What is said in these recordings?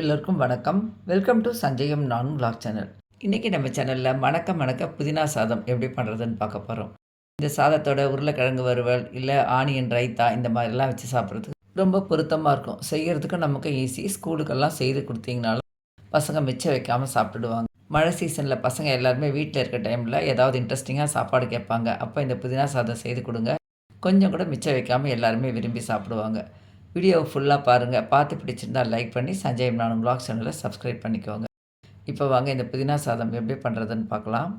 எல்லோருக்கும் வணக்கம். Welcome to சஞ்சயம் நான் விளாக் சேனல் இன்றைக்கி நம்ம சேனலில் மணக்க மணக்க புதினா சாதம் எப்படி பண்ணுறதுன்னு பார்க்க போகிறோம் இந்த சாதத்தோட உருளைக்கிழங்கு வறுவல் இல்லை ஆனியன் ரைத்தா இந்த மாதிரிலாம் வச்சு சாப்பிட்றது ரொம்ப பொருத்தமாக இருக்கும். செய்கிறதுக்கும் நமக்கு ஈஸி ஸ்கூலுக்கெல்லாம் செய்து கொடுத்தீங்கனாலும் பசங்க மிச்சம் வைக்காமல் சாப்பிட்டுடுவாங்க மழை சீசனில் பசங்க எல்லாருமே வீட்டில் இருக்க டைமில் ஏதாவது இன்ட்ரெஸ்டிங்காக சாப்பாடு கேட்பாங்க. அப்போ இந்த புதினா சாதம் செய்து கொடுங்க. கொஞ்சம் கூட மிச்சம் வைக்காமல் எல்லாருமே விரும்பி சாப்பிடுவாங்க. வீடியோவை ஃபுல்லாக பாருங்கள் பார்த்து பிடிச்சிருந்தா லைக் பண்ணி சஞ்சய் நானும் பிளாக் சேனலை சப்ஸ்கிரைப் பண்ணிக்கோங்க. இப்போ வாங்க இந்த புதினா சாதம் எப்படி பண்ணுறதுன்னு பார்க்கலாம்.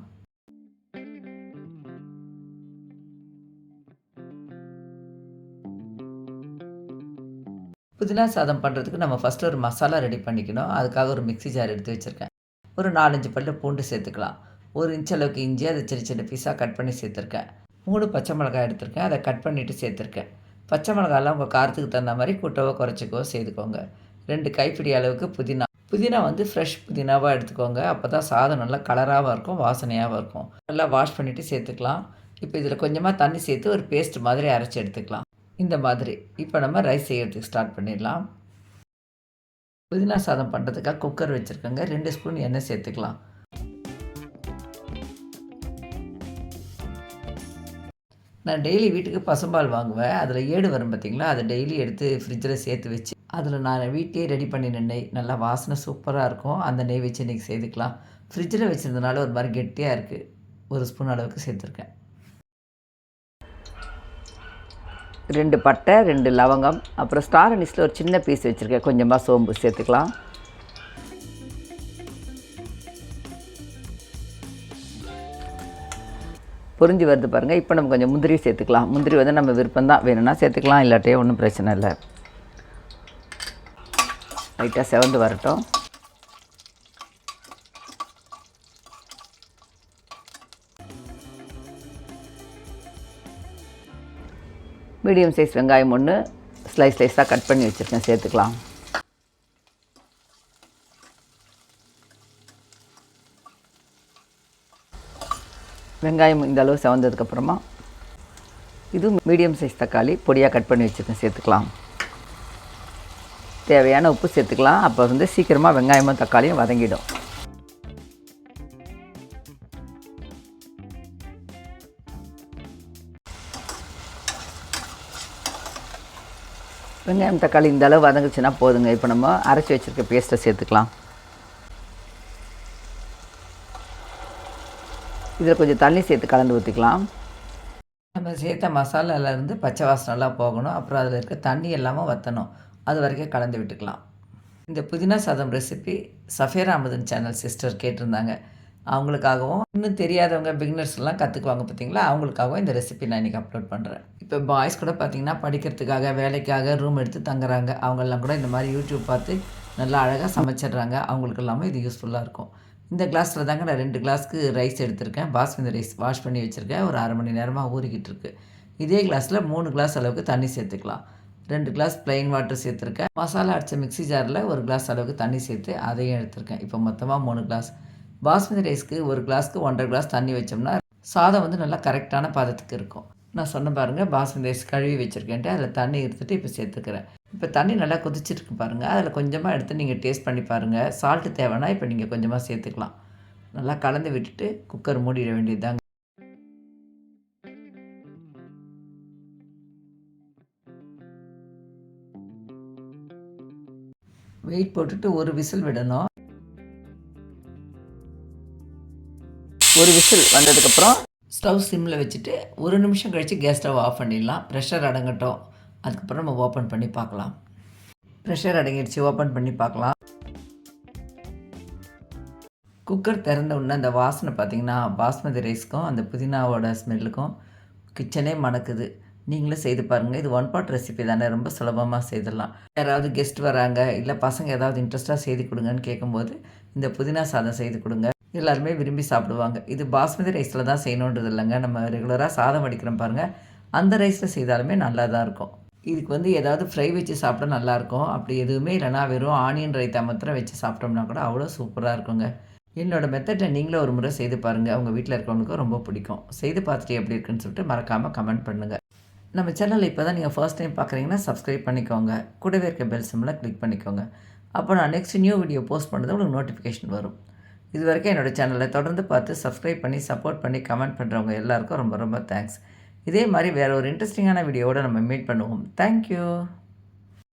புதினா சாதம் பண்ணுறதுக்கு நம்ம ஃபஸ்ட்டு ஒரு மசாலா ரெடி பண்ணிக்கணும். அதுக்காக ஒரு மிக்ஸி ஜார் எடுத்து வச்சுருக்கேன். ஒரு நாலஞ்சு பல்லு பூண்டு சேர்த்துக்கலாம். ஒரு இன்ச் அளவுக்கு இஞ்சி அதை சின்ன சின்ன பீஸாக கட் பண்ணி சேர்த்துருக்கேன். மூணு பச்சை மிளகாய் எடுத்திருக்கேன். அதை கட் பண்ணிவிட்டு சேர்த்துருக்கேன். பச்சை மிளகாலாம் உங்கள் காரத்துக்கு தகுந்த மாதிரி கூட்டவோ குறைச்சிக்கவோ செய்துக்கோங்க. ரெண்டு கைப்பிடி அளவுக்கு புதினா. புதினா வந்து ஃப்ரெஷ் புதினாவாக எடுத்துக்கோங்க. அப்போ தான் சாதம் நல்லா கலராகவும் இருக்கும் வாசனையாகவும் இருக்கும். நல்லா வாஷ் பண்ணிவிட்டு சேர்த்துக்கலாம். இப்போ இதில் கொஞ்சமாக தண்ணி சேர்த்து ஒரு பேஸ்ட் மாதிரி அரைச்சி எடுத்துக்கலாம். இந்த மாதிரி. இப்போ நம்ம ரைஸ் செய்யறதுக்கு ஸ்டார்ட் பண்ணிடலாம். புதினா சாதம் பண்ணுறதுக்காக குக்கர் வச்சுருக்கோங்க. ரெண்டு ஸ்பூன் எண்ணெய் சேர்த்துக்கலாம். நான் டெய்லி வீட்டுக்கு பசும்பால் வாங்குவேன். அதில் ஏடு வரும் பார்த்தீங்களா அதை டெய்லி எடுத்து ஃப்ரிட்ஜில் சேர்த்து வச்சு அதில் நான் வீட்டிலே ரெடி பண்ணின நெய் நல்லா வாசனை சூப்பராக இருக்கும். அந்த நெய் வச்சு இன்றைக்கி சேர்த்துக்கலாம் ஃப்ரிட்ஜில் வச்சுருந்தனால ஒரு மாதிரி கெட்டியாக இருக்குது ஒரு ஸ்பூன் அளவுக்கு சேர்த்துருக்கேன். ரெண்டு பட்டை ரெண்டு லவங்கம் அப்புறம் ஸ்டார் அனிஸில் ஒரு சின்ன பீஸ் வச்சுருக்கேன். கொஞ்சமாக சோம்பு சேர்த்துக்கலாம். புரிஞ்சு வருது பாருங்கள் இப்போ நம்ம கொஞ்சம் முந்திரி சேர்த்துக்கலாம். முந்திரி வந்து நம்ம விருப்பம் தான். வேணும்னா சேர்த்துக்கலாம் இல்லாட்டையே ஒன்றும் பிரச்சனை இல்லை. லைட்டாக செவந்து வரட்டும். மீடியம் சைஸ் வெங்காயம் ஒன்று ஸ்லைஸ் ஸ்லைஸாக கட் பண்ணி வச்சுருக்கேன். சேர்த்துக்கலாம். வெங்காயம் இந்த அளவு செவந்ததுக்கப்புறமா இது மீடியம் சைஸ் தக்காளி பொடியாக கட் பண்ணி வச்சுருக்கேன் சேர்த்துக்கலாம். தேவையான உப்பு சேர்த்துக்கலாம். அப்போ வந்து சீக்கிரமாக வெங்காயமும் தக்காளியும் வதங்கிடும். வெங்காயம் தக்காளி இந்த அளவு வதங்குச்சுன்னா போதுங்க. இப்போ நம்ம அரைச்சி வச்சுருக்க பேஸ்ட்டை சேர்த்துக்கலாம். இதில் கொஞ்சம் தண்ணி சேர்த்து கலந்து ஊற்றிக்கலாம் நம்ம சேர்த்த மசாலாலேருந்து பச்சை வாசனெல்லாம் போகணும். அப்புறம் அதில் இருக்க தண்ணி எல்லாமே வற்றணும் அது வரைக்கும் கலந்து விட்டுக்கலாம். இந்த புதினா சாதம் recipe Safera Amudhan channel sister கேட்டிருந்தாங்க. அவங்களுக்காகவும் இன்னும் தெரியாதவங்க பிகினர்ஸ்லாம் கற்றுக்குவாங்க பார்த்தீங்களா அவங்களுக்காகவும் இந்த ரெசிபி நான் இன்றைக்கி அப்லோட் பண்ணுறேன் இப்போ பாய்ஸ் கூட பார்த்திங்கன்னா படிக்கிறதுக்காக வேலைக்காக ரூம் எடுத்து தங்குறாங்க. அவங்கெல்லாம் கூட இந்த மாதிரி யூடியூப் பார்த்து நல்லா அழகாக சமைச்சிடுறாங்க. அவங்களுக்கு எல்லாமே இது யூஸ்ஃபுல்லாக இருக்கும். இந்த கிளாஸில் தாங்க நான் ரெண்டு கிளாஸ்க்கு ரைஸ் எடுத்திருக்கேன். பாஸ்மதி ரைஸ் வாஷ் பண்ணி வச்சுருக்கேன். ஒரு அரை மணி நேரமாக ஊறிக்கிட்டு இருக்கு. இதே கிளாஸில் மூணு கிளாஸ் அளவுக்கு தண்ணி சேர்த்துக்கலாம். ரெண்டு கிளாஸ் ப்ளைன் வாட்டர் சேர்த்துருக்கேன். மசாலா அடித்த மிக்ஸி ஜாரில் ஒரு கிளாஸ் அளவுக்கு தண்ணி சேர்த்து அதையும் எடுத்திருக்கேன். இப்போ மொத்தமாக மூணு கிளாஸ் பாஸ்மதி ரைஸ்க்கு ஒரு கிளாஸ்க்கு ஒன்றரை கிளாஸ் தண்ணி வச்சோம்னா சாதம் வந்து நல்லா கரெக்டான பதத்துக்கு இருக்கும். நான் சொன்ன பாருங்கள் பாஸ்மதி ரைஸ் கழுவி வச்சுருக்கேன்ட்டு அதில் தண்ணி எடுத்துகிட்டு இப்போ சேர்த்துக்கிறேன். இப்போ தண்ணி நல்லா கொதிச்சிருக்கு பாருங்கள் அதில் கொஞ்சமாக எடுத்து நீங்கள் டேஸ்ட் பண்ணி பாருங்கள் சால்ட்டு தேவைன்னா இப்போ நீங்கள் கொஞ்சமாக சேர்த்துக்கலாம். நல்லா கலந்து விட்டுட்டு குக்கர் மூடிட வேண்டியதுதாங்க. வெயிட் போட்டுட்டு ஒரு விசில் விடணும். ஒரு விசில் வந்ததுக்கப்புறம் ஸ்டவ் சிம்மில் வச்சுட்டு ஒரு நிமிஷம் கழித்து கேஸ் ஸ்டவ் ஆஃப் பண்ணிடலாம். ப்ரெஷர் அடங்கட்டும். அதுக்கப்புறம் நம்ம ஓப்பன் பண்ணி பார்க்கலாம். ப்ரெஷர் அடங்கிடுச்சு ஓப்பன் பண்ணி பார்க்கலாம். குக்கர் திறந்த உடனே அந்த வாசனை பார்த்திங்கன்னா பாஸ்மதி ரைஸ்க்கும் அந்த புதினாவோட ஸ்மெல்லுக்கும் கிச்சனே மணக்குது. நீங்களும் செய்து பாருங்கள் இது ஒன் பாட் ரெசிபி தானே. ரொம்ப சுலபமாக செய்திடலாம். யாராவது கெஸ்ட் வராங்க இல்லை பசங்க ஏதாவது இன்ட்ரெஸ்ட்டாக செய்து கொடுங்கன்னு கேட்கும்போது இந்த புதினா சாதம் செய்து கொடுங்க. எல்லாருமே விரும்பி சாப்பிடுவாங்க. இது பாஸ்மதி ரைஸில் தான் செய்யணுன்றது இல்லைங்க. நம்ம ரெகுலராக சாதம் அடிக்கிறோம் பாருங்கள் அந்த ரைஸில் செய்தாலுமே நல்லா தான் இருக்கும். இதுக்கு வந்து ஏதாவது ஃப்ரை வச்சு சாப்பிட்டா நல்லாயிருக்கும் அப்படி எதுவுமே இல்லைனா வெறும் ஆனியன் ரைத்தா மாத்திரம் வச்சு சாப்பிட்டோம்னா கூட அவ்வளோ சூப்பராக இருக்குங்க. என்னோடய மெத்தட்டை நீங்களும் ஒரு முறை செய்து பாருங்கள் உங்கள் வீட்டில் இருக்கவங்களுக்கும் ரொம்ப பிடிக்கும். செய்து பார்த்துட்டு எப்படி இருக்குன்னு சொல்லிட்டு மறக்காமல் கமெண்ட் பண்ணுங்கள் நம்ம சேனலில் இப்போ தான் நீங்கள் ஃபர்ஸ்ட் டைம் பார்க்குறீங்கன்னா சப்ஸ்கிரைப் பண்ணிக்கோங்க. கூடவே இருக்க பெல் சிம்மில் கிளிக் பண்ணிக்கோங்க. அப்போ நான் நெக்ஸ்ட் நியூ வீடியோ போஸ்ட் பண்ணுறது உங்களுக்கு நோட்டிஃபிகேஷன் வரும். இது வரைக்கும் என்னோடய சேனலை தொடர்ந்து பார்த்து சப்ஸ்கிரைப் பண்ணி சப்போர்ட் பண்ணி கமெண்ட் பண்ணுறவங்க எல்லாருக்கும் ரொம்ப ரொம்ப தேங்க்ஸ் இதே மாதிரி வேறு ஒரு இன்ட்ரெஸ்டிங்கான வீடியோவோட நம்ம மீட் பண்ணுவோம். தேங்க்யூ